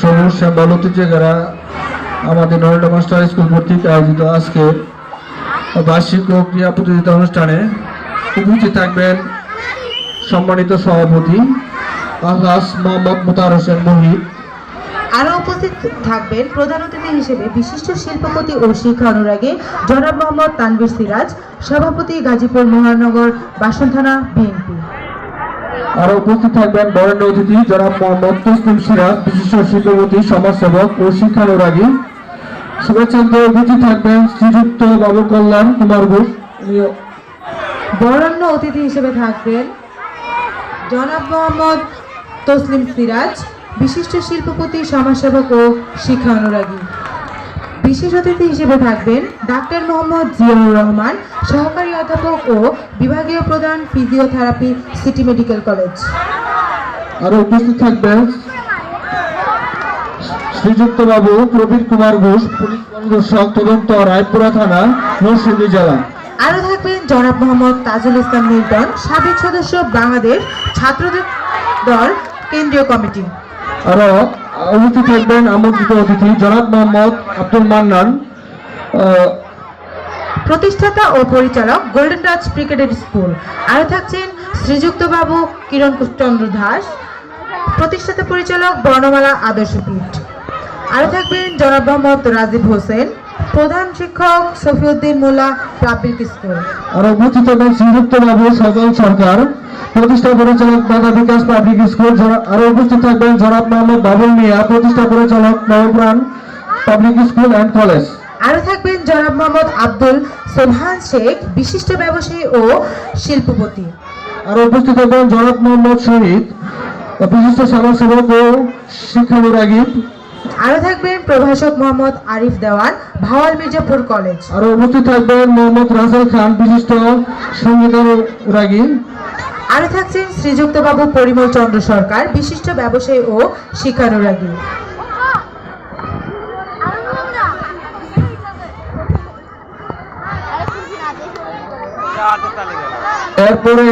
শ্যামল ঐতিহ্যেরা আমাদের Narendra master school কর্তৃক আয়োজিত আজকে বার্ষিক ও ক্রীড়া প্রতিযোগিতা অনুষ্ঠানে উপস্থিত থাকবেন সম্মানিত সভাপতি আল্লাস মোহাম্মদ মুতার হোসেন মহিত আরও উপস্থিত থাকবেন প্রধান অতিথি হিসেবে বিশিষ্ট শিল্পপতি ও শিক্ষা অনুরাগী জনাব মোহাম্মদ তানভীর সিরাজ, সভাপতি গাজীপুর মহানগর বাসন থানা বিএনপি। আরও উপস্থিত থাকবেন বরেণ্য অতিথি জনাব মোহাম্মদ সিরাজ বিশিষ্ট শিল্পপতি, সমাজসেবক ও শিক্ষানুরাগী। শুভেচ্ছাতে উপস্থিত থাকবেন শ্রীযুক্ত বাবু কল্যাণ কুমার ঘোষ বরণ্য অতিথি হিসেবে থাকবেন জনাব মোহাম্মদ তসলিম সিরাজ, বিশিষ্ট শিল্পপতি, সমাজসেবক ও শিক্ষা অনুরাগী বিশেষ অতিথি হিসেবে থাকবেন ডাক্তার মোহাম্মদ জিয়াউর রহমান সহকারী অধ্যাপক ও বিভাগীয় প্রধান ফিজিওথেরাপি সিটি মেডিকেল কলেজ। আরও উপস্থিত থাকবেন শ্রীযুক্ত বাবু প্রবীর কুমার ঘোষ পুলিশ পরিদর্শক তদন্ত রায়পুরা থানা নরসিংদী জেলা। আরও থাকবেন জনাব মোহাম্মদ তাজুল ইসলাম মিল্টন সাবেক সদস্য বাংলাদেশ ছাত্রদের দল কেন্দ্রীয় কমিটি। আরও উপস্থিত থাকবেন আমন্ত্রিত অতিথি জনাব মোহাম্মদ আব্দুল মান্নান। প্রতিষ্ঠাতা ও পরিচালক গোল্ডেন টাচ ক্রিকেটের স্কুল। আরও থাকছেন শ্রীযুক্ত বাবু কিরণ চন্দ্র দাস প্রতিষ্ঠাতা পরিচালক বর্ণমালা আদর্শপীঠ আরও থাকবেন জনাব মোহাম্মদ রাজীব হোসেন প্রধান শিক্ষক সফিউদ্দিন মোল্লা পাবলিক স্কুল। আরও উপস্থিত থাকবেন শ্রীযুক্ত বাবু সজল সরকার। প্রতিষ্ঠা পরিচালক বাধা বিকাশ পাবলিক স্কুল জনা- আরও উপস্থিত থাকবেন জনাব মোহাম্মদ বাবুল মিয়া প্রতিষ্ঠা পরিচালক Nabapran public school and college. আরও থাকবেন জনাব মোহাম্মদ আব্দুল সোবহান শেখ বিশিষ্ট ব্যবসায়ী ও শিল্পপতি। আরও উপস্থিত থাকবেন জনাব মোহাম্মদ শহীদ বিশিষ্ট সমাজসেবক ও শিক্ষানুরাগী আরও থাকবেন প্রভাষক মোহাম্মদ আরিফ দেওয়ান ভাওয়াল মির্জাপুর কলেজ। আরও উপস্থিত থাকবেন মোহাম্মদ রাসেল খান বিশিষ্ট সঙ্গীতানুরাগী আরও থাকছেন শ্রীযুক্তবাবু পরিমল চন্দ্র সরকার, বিশিষ্ট ব্যবসায়ী ও শিক্ষানুরাগী। এরপরে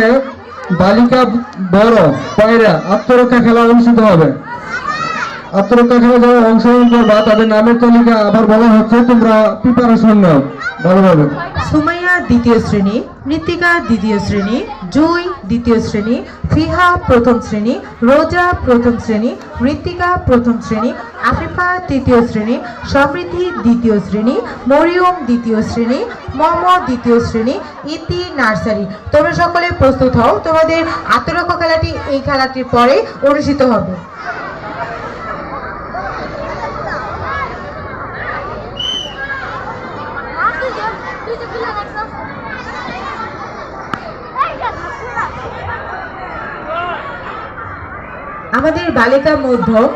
বালিকা বড়, পায়রা, আত্মরক্ষা খেলা অনুষ্ঠিত হবে। আত্মরক্ষা খেলা যারা অংশগ্রহণ করবা তাদের নামের তালিকা আবার বলা হচ্ছে তোমরা প্রিপারেশন নাও ভালোভাবে সুমাইয়া দ্বিতীয় শ্রেণি মৃত্তিকা দ্বিতীয় শ্রেণি, জুই দ্বিতীয় শ্রেণি, ফিহা প্রথম শ্রেণি, রোজা প্রথম শ্রেণি মৃত্তিকা প্রথম শ্রেণি, আফিফা তৃতীয় শ্রেণি, সমৃদ্ধি দ্বিতীয় শ্রেণি, মরিয়ম দ্বিতীয় শ্রেণি, মম দ্বিতীয় শ্রেণি, ইতি নার্সারি। তোমরা সকলে প্রস্তুত হও, তোমাদের আত্মরক্ষা খেলাটি এই খেলাটির পরে অনুষ্ঠিত হবে। আমাদের বালিকা মধ্যম